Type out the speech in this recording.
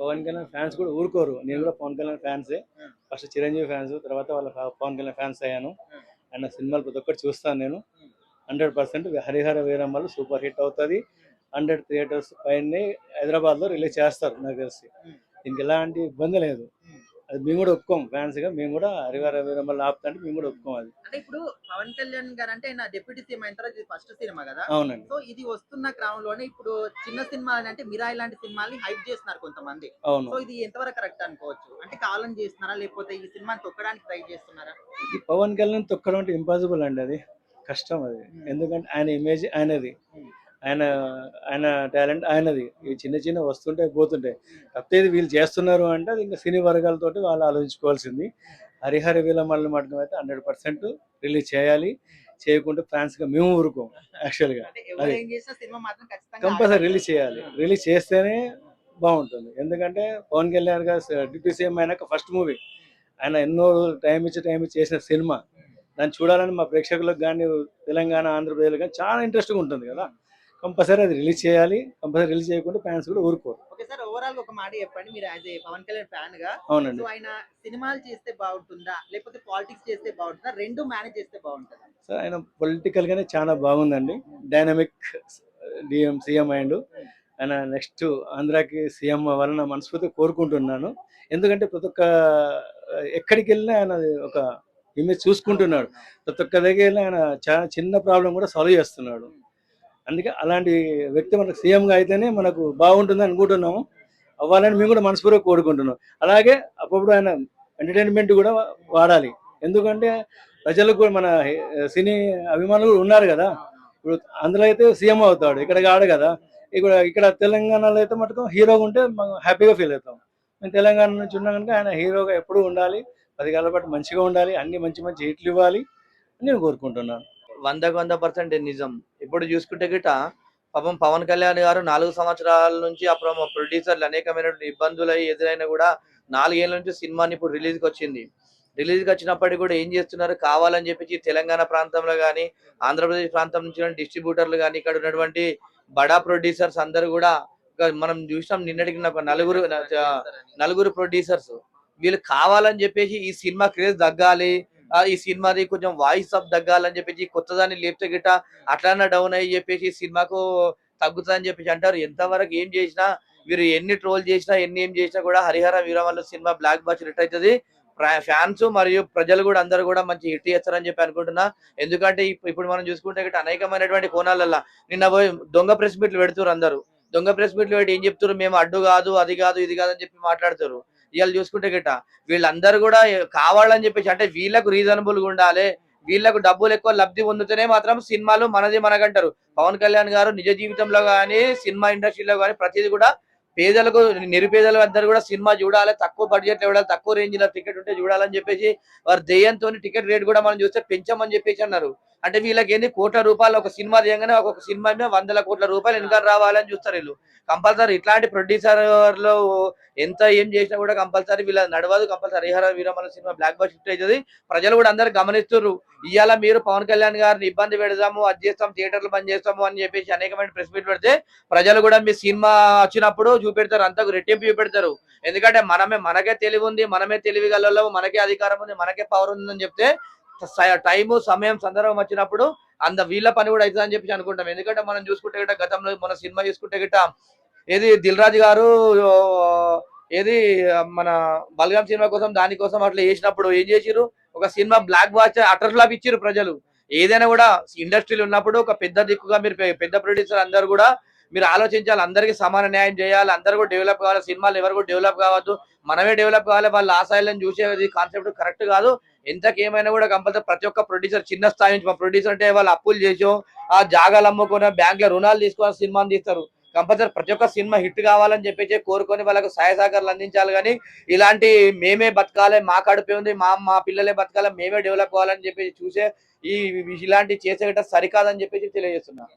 Pawan Kalyan fans కూడా ఊరుకోరు. నేను కూడా పవన్ కళ్యాణ్ ఫ్యాన్సే. ఫస్ట్ చిరంజీవి ఫ్యాన్స్ తర్వాత వాళ్ళ పవన్ కళ్యాణ్ ఫ్యాన్స్ అయ్యాను. అండ్ సినిమాలు ప్రతి ఒక్కటి చూస్తాను నేను. Hundred percent Harihara Veeramallu super hit అవుతుంది. హండ్రెడ్ థియేటర్స్ పైన హైదరాబాద్లో రిలీజ్ చేస్తారు నాకు తెలిసి. దీనికి ఎలాంటి ఇబ్బంది లేదు. అది మేము కూడా ఒప్పుకోం ఫ్యాన్స్గా. మేము కూడా హరిహర వీరమ్మలు ఆపుతుంటే మేము కూడా ఒప్పుకోం అది. అంటే ఇప్పుడు పవన్ కళ్యాణ్ గారు అంటే ఆయన డిప్యూటీ సీఎం అయిన తర్వాత ఇది ఫస్ట్ సినిమా కదా. అవునండి. సో ఇది వస్తున్న క్రమంలోనే ఇప్పుడు చిన్న సినిమా అంటే మిరాయి లాంటి సినిమాల్ని హైప్ చేస్తున్నారు కొంతమంది. అవును. సో ఇది ఎంతవరకు కరెక్ట్ అనుకోవచ్చు? అంటే కావాలని చేస్తున్నారా? లేకపోతే ఈ సినిమాని తొక్కడానికి ట్రై చేస్తున్నారా? ఈ పవన్ కళ్యాణ్ తొక్కడం అంటే ఇంపాసిబుల్ అండి అది. కష్టం అది. ఎందుకంటే ఆయన ఇమేజ్ ఆయనది. ఆయన ఆయన టాలెంట్ ఆయనది. ఈ చిన్న చిన్న వస్తుంటాయి పోతుంటాయి ఇది వీళ్ళు చేస్తున్నారు అంటే అది ఇంకా సినీ వర్గాలతోటి వాళ్ళు ఆలోచించుకోవాల్సింది. హరిహర వీలమల్లి మటం అయితే హండ్రెడ్ పర్సెంట్ రిలీజ్ చేయాలి. చేయకుంటే ఫ్యాన్స్గా మేము ఊరుకోం యాక్చువల్గా అంటే ఎవరు ఏం చేసినా సినిమా మాత్రం ఖచ్చితంగా కంపల్సరీ. రిలీజ్ చేయాలి. రిలీజ్ చేస్తేనే బాగుంటుంది. ఎందుకంటే పవన్ కళ్యాణ్ గారు డిప్యూటీ సీఎం అయినాక ఫస్ట్ మూవీ. ఆయన ఎన్నో టైం ఇచ్చి టైం ఇచ్చి చేసిన సినిమా. దాన్ని చూడాలని మా ప్రేక్షకులకు కానీ తెలంగాణ ఆంధ్రప్రదేశ్ కానీ చాలా ఇంట్రెస్ట్గా ఉంటుంది కదా. కంపల్సరీ అది రిలీజ్ చేయాలి. కంపల్సరీ రిలీజ్ చేయకుండా ఫ్యాన్స్ కూడా ఊరుకోరు. ఓకే సార్ ఓవరాల్ ఒక మాట చెప్పండి. మీరు యాజ్ ఏ పవన్ కళ్యాణ్ ఫ్యాన్గా అవునండి. సో ఆయన సినిమాలు చేస్తే బాగుంటుందా? లేకపోతే పాలిటిక్స్ చేస్తే బాగుంటుందా? రెండు మేనేజ్ చేస్తే బాగుంటుందా? ఆయన పొలిటికల్ గానే చాలా బాగుందండి. డైనమిక్ డిఎం సీఎం అయిండు ఆయన నెక్స్ట్ ఆంధ్రాకి సీఎం అవ్వాలని మనస్ఫూర్తిగా కోరుకుంటున్నాను. ఎందుకంటే ప్రతి ఒక్క ఎక్కడికి వెళ్ళినా ఆయన ఒక ఇమేజ్ చూసుకుంటున్నాడు. ప్రతి ఒక్క దగ్గర ఆయన చాలా చిన్న ప్రాబ్లం కూడా సాల్వ్ చేస్తున్నాడు. అందుకే అలాంటి వ్యక్తి మనకు సీఎంగా అయితేనే మనకు బాగుంటుంది అనుకుంటున్నాము. అవ్వాలని మేము కూడా మనస్ఫూర్తిగా కోరుకుంటున్నాం. అలాగే అప్పుడప్పుడు ఆయన ఎంటర్టైన్మెంట్ కూడా వాడాలి. ఎందుకంటే ప్రజలకు కూడా మన సినీ అభిమానులు ఉన్నారు కదా. ఇప్పుడు అందులో అయితే సీఎం అవుతాడు ఇక్కడ కాడు కదా. ఇక్కడ ఇక్కడ తెలంగాణలో అయితే మటుకు హీరోగా ఉంటే మనం హ్యాపీగా ఫీల్ అవుతాం. మేము తెలంగాణ నుంచి ఉన్నాం కనుక ఆయన హీరోగా ఎప్పుడూ ఉండాలి. పది కాళ్ళ పాటు మంచిగా ఉండాలి. అన్ని మంచి మంచి హిట్లు ఇవ్వాలి అని నేను కోరుకుంటున్నాను. వందకు వంద పర్సెంట్ నిజం. ఇప్పుడు చూసుకుంటే గిట పాపం పవన్ కళ్యాణ్ గారు నాలుగు సంవత్సరాల నుంచి అప్పుడు ప్రొడ్యూసర్లు అనేకమైనటువంటి ఇబ్బందులు ఎదురైనా కూడా నాలుగేళ్ళ నుంచి సినిమాని ఇప్పుడు రిలీజ్కి వచ్చింది రిలీజ్కి వచ్చినప్పటికీ కూడా ఏం చేస్తున్నారు? కావాలని చెప్పి తెలంగాణ ప్రాంతంలో కానీ ఆంధ్రప్రదేశ్ ప్రాంతం నుంచి డిస్ట్రిబ్యూటర్లు కానీ ఇక్కడ ఉన్నటువంటి బడా ప్రొడ్యూసర్స్ అందరూ కూడా మనం చూసినాం నిన్నటికి నలుగురు నలుగురు ప్రొడ్యూసర్స్. వీళ్ళు కావాలని చెప్పేసి ఈ సినిమా క్రేజ్ తగ్గాలి. ఈ సినిమాది కొంచెం వాయిస్ అప్ తగ్గాలని చెప్పేసి కొత్తదాన్ని లేపితే గిట్ట అట్లానే డౌన్ అయ్యి చెప్పేసి సినిమాకు తగ్గుతుందని చెప్పేసి అంటారు. ఎంతవరకు ఏం చేసినా వీరు ఎన్ని ట్రోల్ చేసినా ఎన్ని ఏం చేసినా కూడా Harihara Veeramalla cinema blockbuster hit అవుతుంది ఫ్యాన్స్ మరియు ప్రజలు కూడా అందరూ కూడా మంచి హిట్ చేస్తారని చెప్పి అనుకుంటున్నా. ఎందుకంటే ఇప్పుడు మనం చూసుకుంటే గిట్ట అనేకమైనటువంటి కోణాలల్లో నిన్న పోయి దొంగ ప్రెస్ మీట్లు పెడుతున్నారు అందరూ. దొంగ ప్రెస్ మీట్లు పెట్టి ఏం చెప్తారు మేము అడ్డు కాదు అది కాదు ఇది కాదు అని చెప్పి మాట్లాడుతారు ఇవాళ చూసుకుంటే గిట్ట వీళ్ళందరూ కూడా కావాలని చెప్పేసి అంటే వీళ్ళకు రీజనబుల్గా ఉండాలి. వీళ్ళకు డబ్బులు ఎక్కువ లబ్ధి పొందుతూనే మాత్రం సినిమాలు మనది మనకంటారు. పవన్ కళ్యాణ్ గారు నిజ జీవితంలో కానీ సినిమా ఇండస్ట్రీలో కానీ ప్రతిదీ కూడా పేదలకు నిరుపేదల అందరూ కూడా సినిమా చూడాలి తక్కువ బడ్జెట్లో చూడాలి తక్కువ రేంజ్లో టికెట్ ఉంటే చూడాలని చెప్పేసి వారి దెయ్యంతో టికెట్ రేట్ కూడా మనం చూస్తే పెంచమని చెప్పేసి అన్నారు. అంటే వీళ్ళకి ఏంది కోట్ల రూపాయలు ఒక సినిమా తీయగానే ఒక్కొక్క సినిమా మీద వందల కోట్ల రూపాయలు ఎందుకంటే రావాలని చూస్తారు వీళ్ళు. కంపల్సరీ ఇట్లాంటి ప్రొడ్యూసర్లో ఎంత ఏం చేసినా కూడా కంపల్సరీ వీళ్ళ నడవదు compulsory Harihara Veeramala cinema blockbuster shift అవుతుంది. ప్రజలు కూడా అందరు గమనిస్తున్నారు ఇవాళ మీరు పవన్ కళ్యాణ్ గారిని ఇబ్బంది పెడదాము అది చేస్తాం థియేటర్లు బంద్ చేస్తాము అని చెప్పేసి అనేకమైన ప్రెస్ మీట్ పెడితే ప్రజలు కూడా మీ సినిమా వచ్చినప్పుడు చూపెడతారు అంతకు రెట్టింపు చూపెడతారు. ఎందుకంటే మనమే మనకే తెలివి ఉంది మనమే తెలివి గలలో మనకే అధికారం ఉంది మనకే పవర్ ఉందని చెప్తే టైము సమయం సందర్భం వచ్చినప్పుడు అంత వీళ్ళ పని కూడా అవుతుందని చెప్పి అనుకుంటాం. ఎందుకంటే మనం చూసుకుంటే గిట్ట గతంలో మన సినిమా చూసుకుంటే గిట్ట ఏది దిల్రాజు గారు ఏది మన బల్గం సినిమా కోసం దానికోసం అట్లా చేసినప్పుడు ఏం చేసిరు ఒక సినిమా బ్లాక్ వాచ్ అటర్ ఫ్లాప్ ఇచ్చిరు ప్రజలు. ఏదైనా కూడా ఇండస్ట్రీలు ఉన్నప్పుడు ఒక పెద్ద దిక్కుగా మీరు పెద్ద ప్రొడ్యూసర్ అందరు కూడా మీరు ఆలోచించాలి అందరికీ సమాన న్యాయం చేయాలి అందరూ కూడా డెవలప్ కావాలి సినిమాలు ఎవరు కూడా డెవలప్ కావద్దు. మనమే డెవలప్ కావాలి వాళ్ళ ఆశయాలను చూసేది కాన్సెప్ట్ కరెక్ట్ కాదు. ఎంతకేమైనా కూడా కంపల్సరీ ప్రతి ఒక్క ప్రొడ్యూసర్ చిన్న స్థాయి నుంచి మా ప్రొడ్యూసర్ అంటే వాళ్ళు అప్పులు చేసో ఆ జాగాలు అమ్ముకున్న బ్యాంకులో రుణాలు తీసుకొని సినిమాని తీస్తారు. కంపల్సరీ ప్రతి ఒక్క సినిమా హిట్ కావాలని చెప్పేసి కోరుకొని వాళ్ళకు సహాయ సహకారాలు అందించాలి కానీ ఇలాంటి మేమే బతకాలి మా కడుపే ఉంది మా మా పిల్లలే బతకాలి మేమే డెవలప్ అవ్వాలని చెప్పేసి చూసే ఈ ఇలాంటి చేసే సరికాదని చెప్పేసి తెలియజేస్తున్నారు